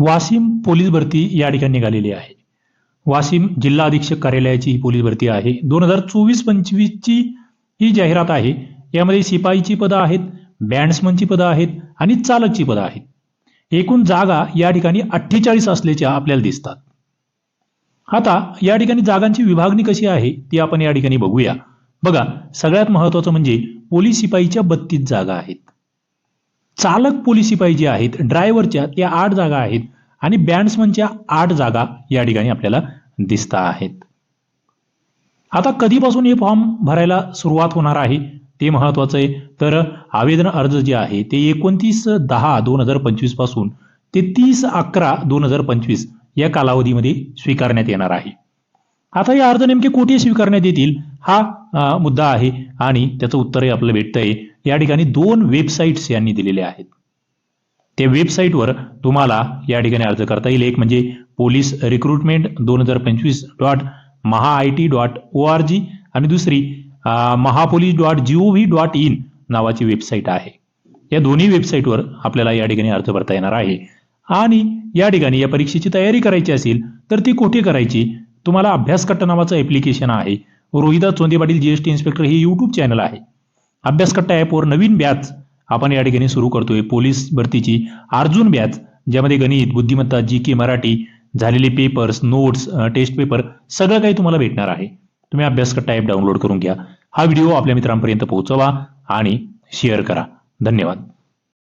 Washim police भरती या ठिकाणी निघालेली आहे. वाशिम जिल्हा अधीक्षक कार्यालयाची ही पोलीस भरती आहे. दोन हजार चोवीस पंचवीसची ही जाहिरात आहे. यामध्ये शिपाईची पदं आहेत बँड्समनची पदं आहेत आणि चालकची पदं आहेत. एकूण जागा या ठिकाणी अठ्ठेचाळीस असल्याच्या आपल्याला दिसतात. आता या ठिकाणी जागांची विभागणी कशी आहे ती आपण या ठिकाणी बघूया. बघा सगळ्यात महत्वाचं म्हणजे पोलीस शिपाईच्या बत्तीस जागा आहेत. चालक पोलिसी पाहिजे आहेत ड्रायव्हरच्या त्या आठ जागा आहेत आणि बँड्समनच्या आठ जागा या ठिकाणी आपल्याला दिसता आहेत. आता कधीपासून हे फॉर्म भरायला सुरुवात होणार आहे ते महत्वाचं आहे. तर आवेदन अर्ज जे आहे ते एकोणतीस दहा दोन हजार पंचवीसपासून ते तीस अकरा दोन हजार पंचवीस या कालावधीमध्ये स्वीकारण्यात येणार आहे. आता हे अर्ज नेमके कुठे स्वीकारण्यात येतील हा मुद्दा आहे आणि त्याचं उत्तरही आपल्याला भेटतंय. या ठिकाणी दोन वेबसाईट्स यांनी दिलेले आहेत. त्या वेबसाईटवर तुम्हाला या ठिकाणी अर्ज करता येईल. एक म्हणजे पोलीस रिक्रुटमेंट दोन हजार पंचवीस dot Maha I T dot O R G आणि दुसरी Mahapolice dot G O V dot in नावाची वेबसाईट आहे. या दोन्ही वेबसाईटवर आपल्याला या ठिकाणी अर्ज भरता येणार आहे. आणि या ठिकाणी या परीक्षेची तयारी करायची असेल तर ती कुठे करायची? तुम्हाला अभ्यासकट्ट नावाचं ॲप्लिकेशन आहे. रोहिदास चोंदे पाटील जीएसटी इन्स्पेक्टर हे यूट्यूब चॅनल आहे. अभ्यासकट्टा ॲपवर नवीन बॅच आपण या ठिकाणी सुरू करतोय. पोलीस भरतीची अर्जुन बॅच ज्यामध्ये गणित बुद्धिमत्ता जी के मराठी झालेले पेपर्स नोट्स टेस्ट पेपर सगळं काही तुम्हाला भेटणार आहे. तुम्ही अभ्यासकट्टा ॲप डाउनलोड करून घ्या. हा व्हिडिओ आपल्या मित्रांपर्यंत पोहोचवा आणि शेअर करा. धन्यवाद.